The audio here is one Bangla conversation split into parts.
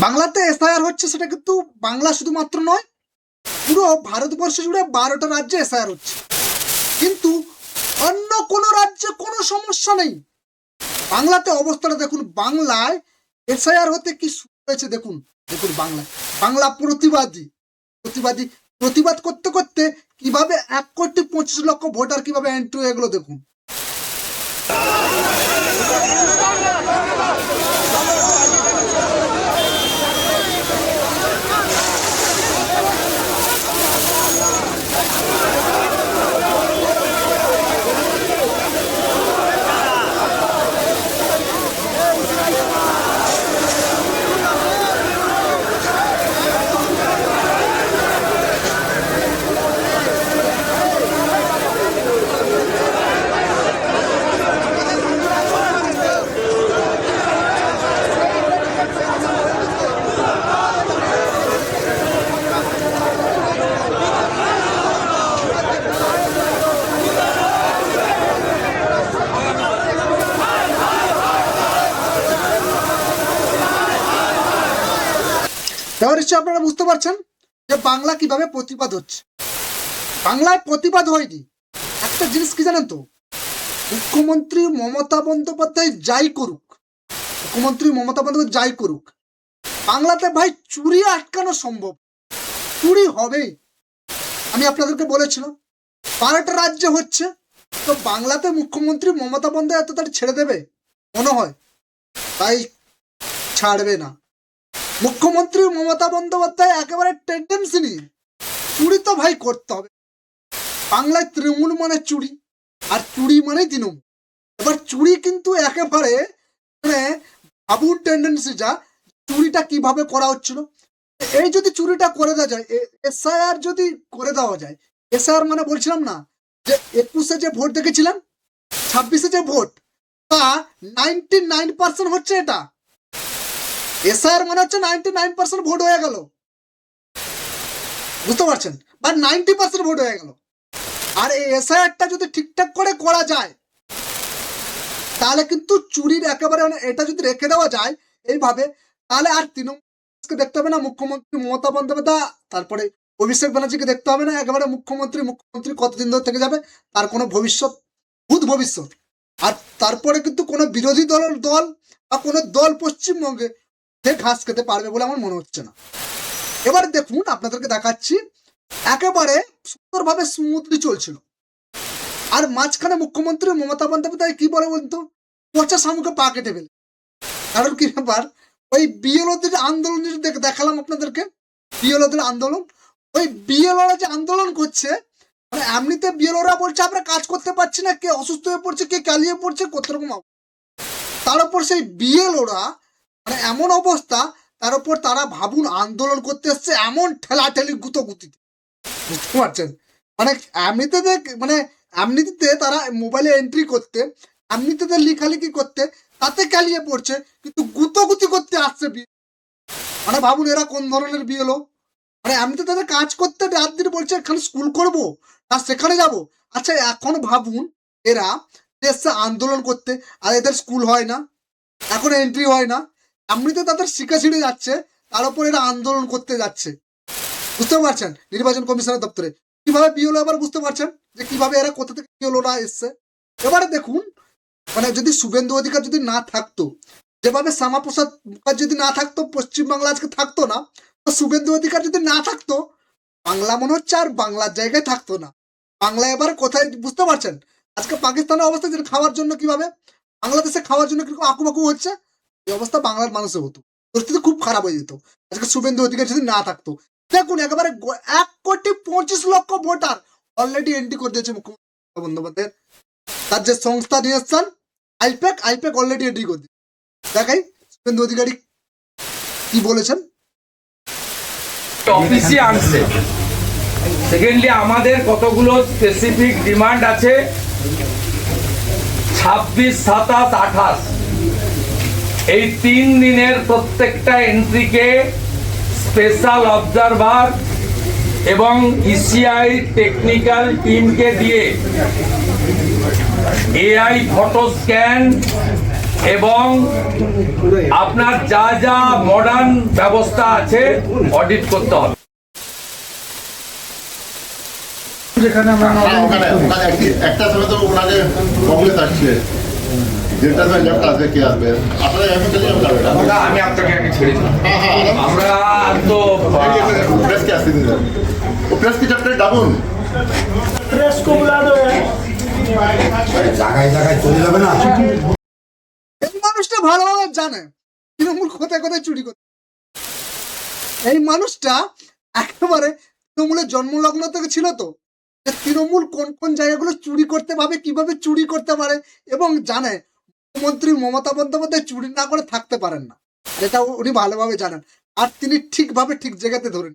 বাংলাতে এসআইআর হচ্ছে সেটা কিন্তু বাংলা শুধুমাত্র নয়, পুরো ভারতবর্ষ জুড়ে বারোটা রাজ্যে এসআইআর হচ্ছে। কিন্তু অন্য কোনো রাজ্যে কোনো সমস্যা নেই। বাংলাতে অবস্থাটা দেখুন, বাংলায় এসআইআর হতে কি হয়েছে দেখুন দেখুন বাংলায়। বাংলা প্রতিবাদী প্রতিবাদী, প্রতিবাদ করতে করতে কীভাবে এক কোটি পঁচিশ লক্ষ ভোটার কীভাবে এন্ট্রি হয়ে দেখুন। এবার নিশ্চয়ই আপনারা বুঝতে পারছেন যে বাংলা কীভাবে প্রতিবাদ হচ্ছে। বাংলায় প্রতিবাদ হয়নি। একটা জিনিস কি জানেন তো? মুখ্যমন্ত্রী মমতা বন্দ্যোপাধ্যায় যাই করুক, মুখ্যমন্ত্রী মমতা বন্দ্যোপাধ্যায় যাই করুক, বাংলাতে ভাই চুরি আটকানো সম্ভব। চুরি হবেই আমি আপনাদেরকে বলেছিলাম, বারোটা রাজ্যে হচ্ছে, তো বাংলাতে মুখ্যমন্ত্রী মমতা বন্দ্যোপাধ্যায় এত তার ছেড়ে দেবে? মনে হয়। তাই ছাড়বে না। মুখ্যমন্ত্রী মমতা বন্দ্যোপাধ্যায় একেবারে টেন্ডেন্সি নেই চুরি তো ভাই করতে হবে। বাংলায় তৃণমূল মানে চুরি, আর চুরি মানে তৃণমূল। এবার চুরি কিন্তু একেবারে মানে ভাবুন টেন্ডেন্সি যা, চুরিটা কীভাবে করা হচ্ছিল? এই যদি চুরিটা করে দেওয়া যায় এসআইআর যদি করে দেওয়া যায়, এসআইআর মানে বলছিলাম না, যে একুশে যে ভোট দেখেছিলাম, ছাব্বিশে যে ভোট, তা নাইনটি নাইন পার্সেন্ট হচ্ছে এটা। এসআইআর মানে হচ্ছে নাইনটি নাইন পার্সেন্ট ভোট হয়ে গেল। বুঝতে পারছেন? বা নাইনটি পার্সেন্ট ভোট হয়ে গেল। আর এই এসআইআরটা যদি ঠিকঠাক করে করা যায়, তাহলে কিন্তু চুরির একেবারে মানে এটা যদি রেখে দেওয়া যায় এইভাবে, তাহলে আর তৃণমূলকে দেখতে হবে না, মুখ্যমন্ত্রী মমতা বন্দ্যোপাধ্যায়, তারপরে অভিষেক ব্যানার্জিকে দেখতে হবে না, একেবারে মুখ্যমন্ত্রী মুখ্যমন্ত্রী কতদিন ধরে থেকে যাবে, তার কোনো ভবিষ্যৎ, ভূত ভবিষ্যৎ। আর তারপরে কিন্তু কোনো বিরোধী দল দল বা কোনো দল পশ্চিমবঙ্গে ঘাস খেতে পারবে বলে আমার মনে হচ্ছে না। এবার দেখুন, আপনাদেরকে দেখাচ্ছি, একেবারে সুন্দরভাবে স্মুথলি চলছিল। আর মাঝখানে মুখ্যমন্ত্রী মমতা বন্দ্যোপাধ্যায় কি বলে বলতো? পচা শামুকে পা কেটে ফেলে। কারণ কি ব্যাপার? ওই বিএলওদের আন্দোলন দেখালাম আপনাদেরকে, বিএলওদের আন্দোলন, ওই বিএলওরা যে আন্দোলন করছে মানে এমনিতে বিএলওরা বলছে, আমরা কাজ করতে পারছি না, কে অসুস্থ হয়ে পড়ছে, কে কালিয়ে পড়ছে কত রকম তার উপর সেই বিএলওরা মানে এমন অবস্থা, তার উপর তারা ভাবুন আন্দোলন করতে এসছে এমন ঠেলাঠেলি গুতো গুতিতে বুঝতে পারছেন? মানে এমনিতে মানে এমনিতে তারা মোবাইলে এন্ট্রি করতে, এমনিতে লিখালিখি করতে, তাতে কালিয়ে পড়ছে, কিন্তু গুতোগুতি করতে আসছে বি- মানে ভাবুন এরা কোন ধরনের বিয়ে হলো মানে এমনিতে তাদের কাজ করতে রাত দিন বলছে, এখানে স্কুল করব, আর সেখানে যাব। আচ্ছা এখন ভাবুন এরা এসছে আন্দোলন করতে, আর এদের স্কুল হয় না, এখন এন্ট্রি হয় না। এমনিতে তাদের শিখা ছিঁড়ে যাচ্ছে, তার উপর এরা আন্দোলন করতে যাচ্ছে। বুঝতে পারছেন? নির্বাচন কমিশনের দপ্তরে। কীভাবে বিওলো এবার বুঝতে পারছেন? যে কীভাবে এরা কোথা থেকে বিওলোরা এসছে? এবারে দেখুন মানে যদি শুভেন্দু অধিকার যদি না থাকতো, যেভাবে শ্যামাপ্রসাদ মুখার্জি যদি না থাকতো, পশ্চিমবাংলা আজকে থাকতো না, তো শুভেন্দু অধিকার যদি না থাকতো, বাংলা মনে হচ্ছে আর বাংলার জায়গায় থাকতো না। বাংলা এবার কোথায়, বুঝতে পারছেন? আজকে পাকিস্তানের অবস্থা যেটা খাওয়ার জন্য কীভাবে? বাংলাদেশে খাওয়ার জন্য কীরকম আকুবাকু হচ্ছে? এই অবস্থা বাংলার মানুষের হতো পরিস্থিতি খুব খারাপ হয়ে যেত। আজকে শুভেন্দু অধিকার যদি না থাকতো। দেখুন, একেবারে এক কোটি পঁচিশ লক্ষ ভোটার অলরেডি এন্ট্রি করে দিয়েছে মুখ্যমন্ত্রী মমতা বন্দ্যোপাধ্যায় তার যে সংস্থা নিয়ে এসছেন, আইপ্যাক আইপ্যাক অলরেডি এন্ট্রি করে দিয়েছে। দেখাই, শুভেন্দু অধিকারী কি বলেছেন? অফিসে আনছে। সেকেন্ডলি আমাদের কতগুলো স্পেসিফিক ডিমান্ড আছে? ছাব্বিশ, সাতাশ, আঠাশ। এই তিন দিনের প্রত্যেকটা এন্ট্রিকে স্পেশাল অবজারভার এবং ইসিআই টেকনিক্যাল টিমকে দিয়ে এআই ফটো স্ক্যান এবং আপনার যা যা মডার্ন ব্যবস্থা আছে অডিট করতে হবে। যেখানে আমরা একটা সময় তো ওখানে কংগ্রেস আসছে। না এই মানুষটা জানে। তৃণমূল চুরি করতে এই মানুষটা একেবারে তৃণমূলের জন্মলগ্ন থেকে ছিল তো। তৃণমূল কোন কোন জায়গাগুলো চুরি করতে পারে কীভাবে চুরি করতে পারে এবং জানে। মুখ্যমন্ত্রী মমতা বন্দ্যোপাধ্যায় চুরি না করে থাকতে পারেন না। এটা উনি ভালোভাবে জানেন। আর তিনি ঠিকভাবে ঠিক জায়গাতে ধরেন।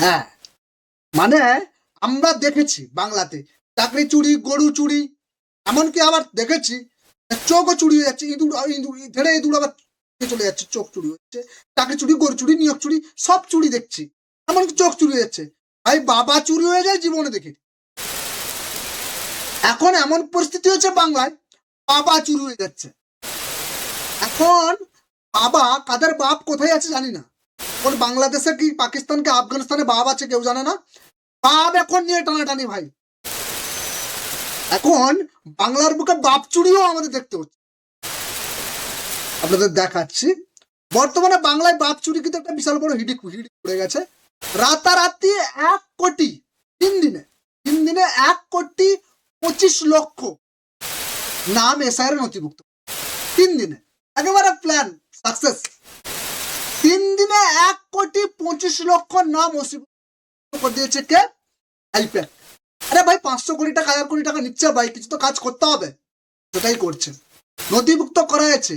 হ্যাঁ। মানে আমরা দেখেছি বাংলাতে, চাকরি চুরি, গরু চুরি, এমনকি আবার দেখেছি চোখও চুরি হয়ে যাচ্ছে, ইঁদুর ইঁদুর ধরে ইঁদুর আবার চলে যাচ্ছে, চোখ চুরি হচ্ছে চাকরি চুরি, গরু চুরি, নিয়োগ চুরি, সব চুরি দেখছি। এমনকি চোখ চুরি হয়ে যাচ্ছে। ভাই, বাবা চুরি হয়ে যায়, জীবনে দেখি। এখন এমন পরিস্থিতি হচ্ছে বাংলায় বাবা চুরি হয়ে যাচ্ছে। এখন বাবা কাদের বাপ কোথায় আছে জানি না। ওর বাংলাদেশে কি পাকিস্তানকে, আফগানিস্তানে বাপ আছে কেউ জানে না? বাপ এখন নিয়ে টানাটানি ভাই। এখন বাংলার বুকে বাপ চুরিও আমাদের দেখতে হচ্ছে। আপনাদের দেখাচ্ছি। বর্তমানে বাংলায় বাপ চুরি কিন্তু একটা বিশাল বড় হিডি হিডি পড়ে গেছে। রাতারাতি এক কোটি, তিন দিনে তিন দিনে এক কোটি পঁচিশ লক্ষ নাম এসআইয়ের নথিভুক্ত। তিন দিনে। একেবারে প্ল্যান সাকসেস তিন দিনে এক কোটি পঁচিশ লক্ষ নাম ওসিভুক্ত দিয়েছে কে? আইপ্যাক আরে ভাই, পাঁচশো কোটি টাকা, হাজার কোটি টাকা নিচ্ছে ভাই, কিছু তো কাজ করতে হবে। সেটাই করছে। নথিভুক্ত করা হয়েছে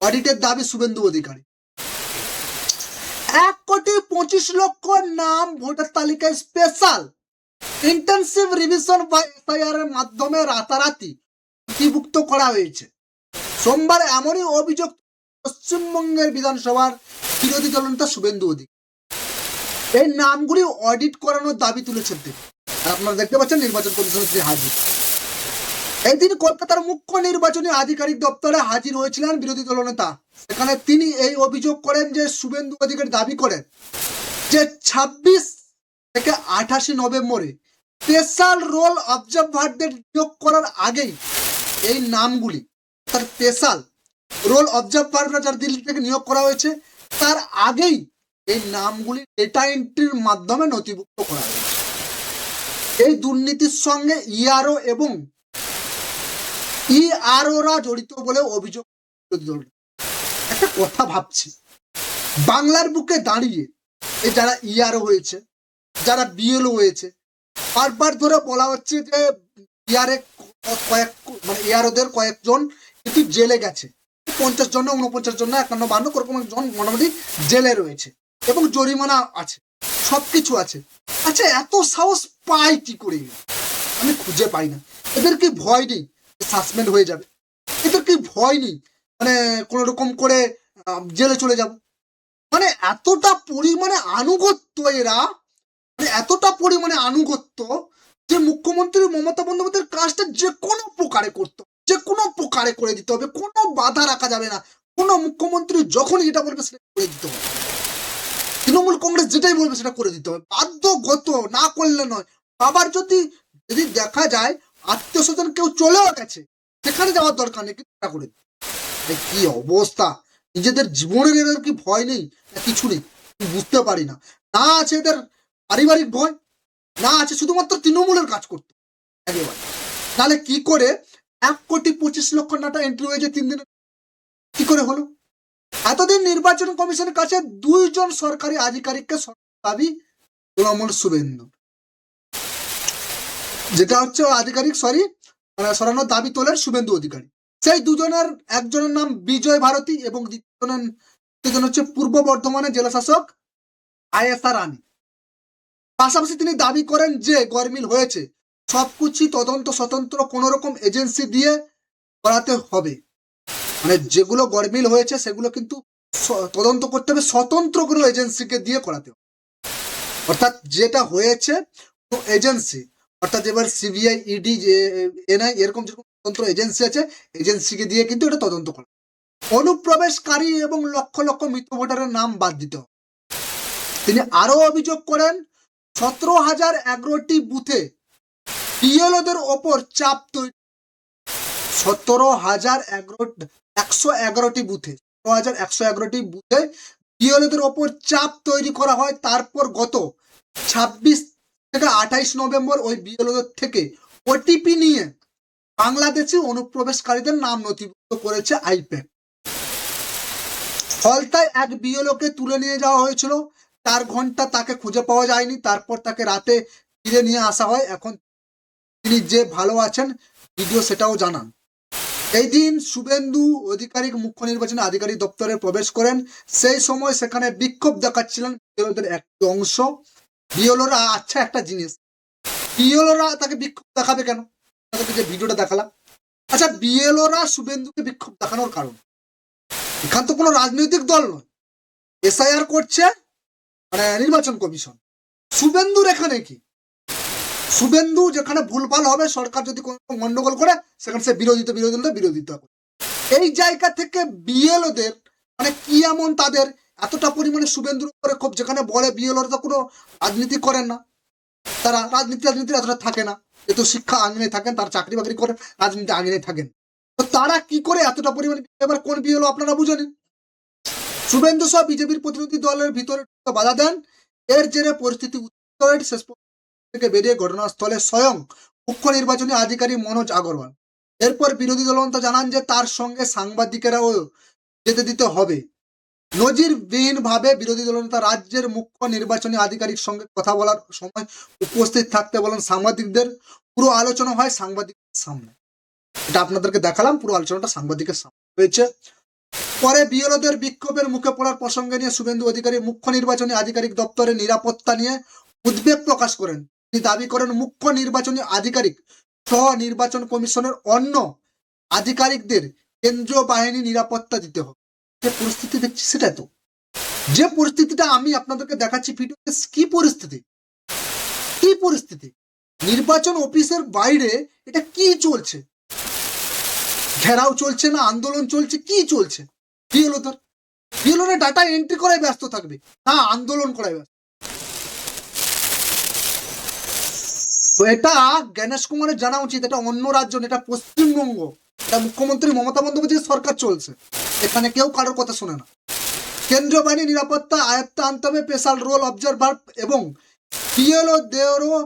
অডিটের দাবি শুভেন্দু অধিকারী। এক কোটি পঁচিশ লক্ষ নাম ভোটার তালিকায় স্পেশাল ইন্টেন্সিভ রিভিশন বা এর মাধ্যমে রাতারাতি নথিভুক্ত করা হয়েছে। সোমবার এমনই অভিযোগ পশ্চিমবঙ্গের বিধানসভার বিরোধী দলনেতা শুভেন্দু অধিকারী। এই নামগুলি অডিট করানোর দাবি তুলেছেন তিনি। আপনারা দেখতে পাচ্ছেন নির্বাচন কমিশনের শ্রী হাজির। এই দিন কলকাতার মুখ্য নির্বাচনী আধিকারিক দপ্তরে হাজির হয়েছিলেন বিরোধী দলনেতা সেখানে তিনি এই অভিযোগ করেন যে শুভেন্দু অধিকারী দাবি করেন যে ছাব্বিশ থেকে আঠাশে নভেম্বরে স্পেশাল রোল অবজারভারদের নিয়োগ করার আগেই এই নামগুলি, তার স্পেশাল রোল অবজারভাররা যারা দিল্লি থেকে নিয়োগ করা হয়েছে, তার আগেই এই নামগুলি ডেটা এন্ট্রির মাধ্যমে নথিভুক্ত করা হয়েছে। এই দুর্নীতির সঙ্গে ইআরও এবং ইআরওরা জড়িত বলে অভিযোগ একটা কথা ভাবছি, বাংলার বুকে দাঁড়িয়ে এই যারা ইআরও হয়েছে, যারা বিএলও হয়েছে, বারবার ধরে বলা হচ্ছে যে ইয়ারে কয়েক মানে ইয়ারোদের কয়েকজন কিন্তু জেলে গেছে। পঞ্চাশ জন না উনপঞ্চাশ জন একান্ন বান্ন ওরকম জন মোটামুটি জেলে রয়েছে এবং জরিমানা আছে সব কিছু আছে। আচ্ছা এত সাহস পায় কি করে? আমি খুঁজে পাই না। এদের কি ভয় নেই সাসপেন্ড হয়ে যাবে? এদের কি ভয় নেই? মানে কোনো রকম করে জেলে চলে যাব? মানে এতটা পরিমাণে আনুগত্য এরা মানে এতটা পরিমাণে আনুগত্য যে মুখ্যমন্ত্রী মমতা বন্দ্যোপাধ্যায়ের কাজটা যে কোনো প্রকারে করতে যে কোনো প্রকারে করে দিতে হবে, কোনো বাধা রাখা যাবে না। কোনো মুখ্যমন্ত্রী যখন যেটা বলবে সেটা করে দিতে হবে। তৃণমূল কংগ্রেস যেটাই বলবে সেটা করে দিতে হবে। বাধ্যগত না করলে নয়। আবার যদি যদি দেখা যায় আত্মীয় স্বজন কেউ চলেও গেছে, সেখানে যাওয়ার দরকার নেই, কিন্তু করে। কি অবস্থা? নিজেদের জীবনের এদের কি ভয় নেই? কিছু নেই। বুঝতে পারি না। না আছে এদের পারিবারিক ভয় না, আছে শুধুমাত্র তৃণমূলের কাজ করতে। একেবারে। তাহলে কি করে এক কোটি পঁচিশ লক্ষ নাটা এন্ট্রি হয়েছে তিন দিনে কি করে হলো? এতদিন নির্বাচন কমিশনের কাছে দুইজন সরকারি আধিকারিককে দাবি তৃণমূল শুভেন্দু। যেটা হচ্ছে আধিকারিক সরি সরানোর দাবি তোলেন শুভেন্দু অধিকারী। সেই দুজনের, একজনের নাম বিজয় ভারতী এবং দ্বিতীয়জন হচ্ছে পূর্ব বর্ধমানের জেলা শাসক আয়েসা রানী। পাশাপাশি তিনি দাবি করেন যে গরমিল হয়েছে। সবকিছু তদন্ত স্বতন্ত্র কোন রকম এজেন্সি দিয়ে করাতে হবে। মানে যেগুলো গরমিল হয়েছে, সেগুলো কিন্তু তদন্ত করতে হবে, স্বতন্ত্র কোনো এজেন্সিকে দিয়ে করাতে হবে। অর্থাৎ যেটা হয়েছে এজেন্সি, অর্থাৎ এবার সিবিআই, ইডি এনআই, এরকম যেরকম স্বতন্ত্র এজেন্সি আছে, এজেন্সিকে দিয়ে কিন্তু এটা তদন্ত করে অনুপ্রবেশকারী এবং লক্ষ লক্ষ মৃত ভোটারের নাম বাদ দিতে হবে। তিনি আরও অভিযোগ করেন সতেরো হাজার এগারোটি বুথে বিএলওদের ওপর চাপ তৈরি। সতেরো হাজার এগারো একশো এগারোটি বুথে, সতেরো হাজার একশো এগারোটি বুথে বিএলওদের ওপর চাপ তৈরি করা হয়। তারপর গত ছাব্বিশ থেকে আঠাইশ নভেম্বর ওই বিএলওদের থেকে ওটিপি নিয়ে বাংলাদেশে অনুপ্রবেশকারীদের নাম নথিভুক্ত করেছে আইপ্যাক। ফলতায় এক বিএলওকে তুলে নিয়ে যাওয়া হয়েছিল। চার ঘণ্টা তাকে খুঁজে পাওয়া যায়নি। তারপর তাকে রাতে ফিরে নিয়ে আসা হয়। এখন তিনি যে ভালো আছেন, ভিডিও সেটাও জানান। এই দিন শুভেন্দু আধিকারিক মুখ্য নির্বাচনী আধিকারিক দপ্তরে প্রবেশ করেন, সেই সময় সেখানে বিক্ষোভ দেখাচ্ছিলেন বিএলওদের একটি অংশ। বিএলওরা আচ্ছা একটা জিনিস। বিএলওরা তাকে বিক্ষোভ দেখাবে কেন? তাদেরকে যে ভিডিওটা দেখালাম। আচ্ছা বিএলওরা শুভেন্দুকে বিক্ষোভ দেখানোর কারণ। এখান তো কোনো রাজনৈতিক দল নয়। এসআইআর করছে নির্বাচন কমিশন। শুভেন্দুর এখানে কি? শুভেন্দু যেখানে ভুলভাল হবে, সরকার যদি কোনো গন্ডগোল করে, সেখানে সে বিরোধিতা বিরোধিতা বিরোধিতা করে এই জায়গা থেকে বিএলওদের মানে কি এমন তাদের, এতটা পরিমাণে শুভেন্দুর উপরে খুব যেখানে বলে বিএলওর তো কোনো রাজনীতি করেন না। তারা রাজনীতি রাজনীতি এতটা থাকে না। যেহেতু শিক্ষা আঙিনে থাকেন, তারা চাকরি বাকরি করেন রাজনীতি আঙিনে থাকেন। তো তারা কি করে এতটা পরিমাণে, এবার কোন বিএলও আপনারা বুঝে নিন। শুভেন্দু সহ বিজেপির প্রতিনিধি দলের ভিতরে বাধা দেন। এর জেরে পরিস্থিতি উত্তর শেষ থেকে বেরিয়ে ঘটনাস্থলে স্বয়ং মুখ্য নির্বাচনী আধিকারিক মনোজ আগরওয়াল। এরপর বিরোধী দলন্ত জানান যে তার সঙ্গে সাংবাদিকেরাও যেতে দিতে হবে। নজিরবিহীন ভাবে বিরোধী দলনেতা রাজ্যের মুখ্য নির্বাচনী আধিকারিক সঙ্গে কথা বলার সময় উপস্থিত থাকতে বলেন সাংবাদিকদের। পুরো আলোচনা হয় সাংবাদিকদের সামনে। এটা আপনাদেরকে দেখালাম, পুরো আলোচনাটা সাংবাদিকের সামনে হয়েছে। পরে বিএলওদের বিক্ষোভের মুখে পড়ার প্রসঙ্গে নিয়ে শুভেন্দু অধিকারী মুখ্য নির্বাচনী আধিকারিক দপ্তরের নিরাপত্তা নিয়ে উদ্বেগ প্রকাশ করেন। তিনি দাবি করেন, মুখ্য নির্বাচনী আধিকারিক সহ নির্বাচন কমিশনের অন্য আধিকারিকদের কেন্দ্রীয় বাহিনী নিরাপত্তা দিতে হবে। যে পরিস্থিতি দেখছি সেটা তো যে পরিস্থিতিটা আমি আপনাদেরকে দেখাচ্ছি ভিডিওতে, কি পরিস্থিতি? কি পরিস্থিতি? নির্বাচন অফিসের বাইরে এটা কি চলছে? ঘেরাও চলছে না, আন্দোলন চলছে, কি চলছে? বিএলওদের বিএলওরা ডাটা এন্ট্রি করায় ব্যস্ত থাকবে। না আন্দোলন করায় ব্যস্ত। তো এটা গণেশ কুমারের জানা উচিত এটা অন্য রাজ্য না, এটা পশ্চিমবঙ্গ। এটা মুখ্যমন্ত্রী মমতা বন্দ্যোপাধ্যায়ের সরকার চলছে। এখানে কেউ কারোর কথা শোনে না। কেন্দ্রীয় বাহিনী নিরাপত্তা আয়ত্তে আনতে হবে স্পেশাল রোল অবজারভার এবং পিএলও দেওরও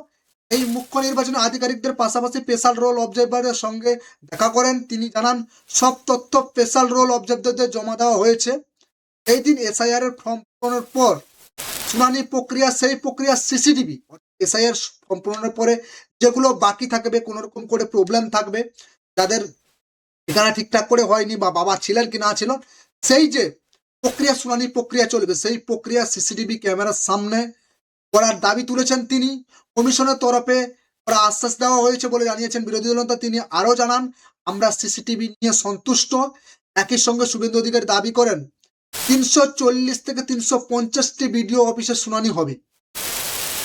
এই মুখ্য নির্বাচনী আধিকারিকদের পাশাপাশি স্পেশাল রোল অবজারভারের সঙ্গে দেখা করেন। তিনি জানান, সব তথ্য স্পেশাল রোল অবজারভারদের জমা দেওয়া হয়েছে। এই দিন এসআইআর এর ফর্ম পূরণের পর শুনানি প্রক্রিয়া, সেই প্রক্রিয়া সিসিটিভি এসআইআর ফর্ম পূরণের পরে যেগুলো বাকি থাকবে কোনো রকম করে প্রবলেম থাকবে, যাদের ঠিকানা ঠিকঠাক করে হয়নি বা বাবা ছিলেন কি না ছিল, সেই যে প্রক্রিয়া, শুনানি প্রক্রিয়া চলবে, সেই প্রক্রিয়া সিসিটিভি ক্যামেরার সামনে করার দাবি তুলেছেন তিনি। কমিশনের তরফে ওরা আশ্বাস দেওয়া হয়েছে বলে জানিয়েছেন বিরোধী দলনেতা। তিনি আরও জানান, আমরা সিসিটিভি নিয়ে সন্তুষ্ট। একই সঙ্গে শুভেন্দু অধিকারী দাবি করেন, তিনশো চল্লিশ থেকে তিনশো পঞ্চাশটি বিডিও অফিসে শুনানি হবে।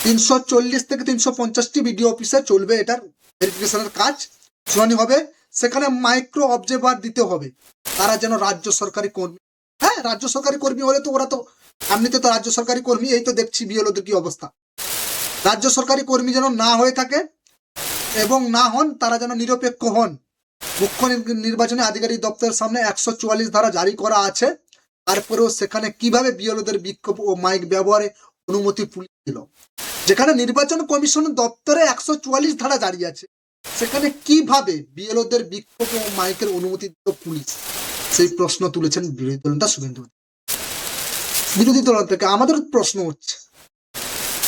তিনশো চল্লিশ থেকে তিনশো পঞ্চাশটি বিডিও অফিসে চলবে এটার ভেরিফিকেশনের কাজ। শুনানি হবে, সেখানে মাইক্রো অবজারভার দিতে হবে। তারা যেন রাজ্য সরকারি কর্মী হ্যাঁ রাজ্য সরকারি কর্মী হলে তো ওরা তো এমনিতে তো রাজ্য সরকারি কর্মী, এই তো দেখছি বিএলওদের কি অবস্থা। রাজ্য সরকারি কর্মী যেন না হয়ে থাকে এবং না হন, তারা যেন নিরপেক্ষ হন। মুখ্য নির্বাচনী আধিকারিক দপ্তরের সামনে একশো চুয়াল্লিশ ধারা জারি করা আছে। তারপরেও সেখানে কীভাবে বিএলওদের বিক্ষোভ ও মাইক ব্যবহারে অনুমতি পুলিশ দিল? যেখানে নির্বাচন কমিশন দপ্তরে একশো চুয়াল্লিশ ধারা জারি আছে, সেখানে কীভাবে বিএলওদের বিক্ষোভ ও মাইকের অনুমতি দিল পুলিশ? সেই প্রশ্ন তুলেছেন বিরোধী দল নেতা শুভেন্দু। বিরোধী দল থেকে আমাদের প্রশ্ন হচ্ছে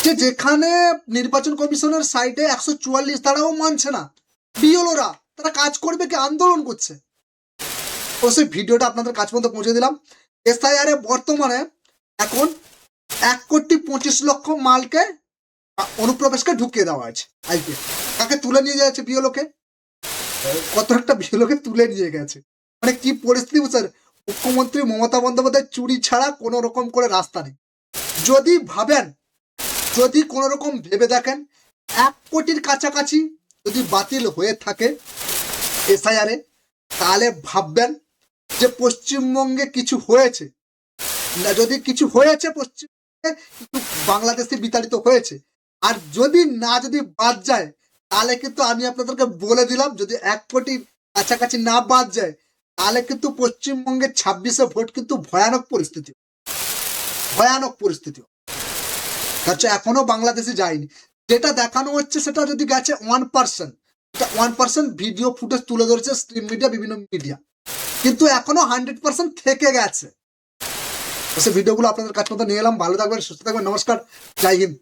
যে যেখানে নির্বাচন কমিশনের সাইটে একশো চুয়াল্লিশ তারাও মানছে না, বিএলওরা, তারা কাজ করবে কি আন্দোলন করছে? সেই ভিডিওটা আপনাদের কাছ পর্যন্ত পৌঁছে দিলাম। এসআইআর বর্তমানে এখন এক কোটি পঁচিশ লক্ষ মালকে অনুপ্রবেশকে ঢুকিয়ে দেওয়া আছে আইপিএল তাকে তুলে নিয়ে যাচ্ছে বিএলওকে? কত একটা বিএলওকে তুলে নিয়ে গেছে? মানে কি পরিস্থিতি স্যার মুখ্যমন্ত্রী মমতা বন্দ্যোপাধ্যায় চুরি ছাড়া কোনো রকম করে রাস্তা নেই। যদি ভাবেন, যদি কোনো রকম ভেবে দেখেন, এক কোটির কাছাকাছি যদি বাতিল হয়ে থাকে এসআইআরে, তাহলে ভাববেন যে পশ্চিমবঙ্গে কিছু হয়েছে। না, যদি কিছু হয়েছে পশ্চিমবঙ্গে, কিন্তু বাংলাদেশে বিতাড়িত হয়েছে। আর যদি না যদি বাদ যায়, তাহলে কিন্তু আমি আপনাদেরকে বলে দিলাম, যদি এক কোটি কাছাকাছি না বাদ যায় তাহলে কিন্তু পশ্চিমবঙ্গের ছাব্বিশে ভোট কিন্তু ভয়ানক পরিস্থিতি। ভয়ানক পরিস্থিতি। আচ্ছা এখনও বাংলাদেশে যায়নি। যেটা দেখানো হচ্ছে সেটা যদি গেছে one percent one percent video footage তুলে ধরেছে স্ট্রিম মিডিয়া বিভিন্ন মিডিয়া কিন্তু এখনও হান্ড্রেড পার্সেন্ট থেকে গেছে। সেই ভিডিওগুলো আপনাদের কাছ মতো নিয়ে এলাম। ভালো থাকবেন, সুস্থ থাকবেন। নমস্কার। জয় হিন্দ।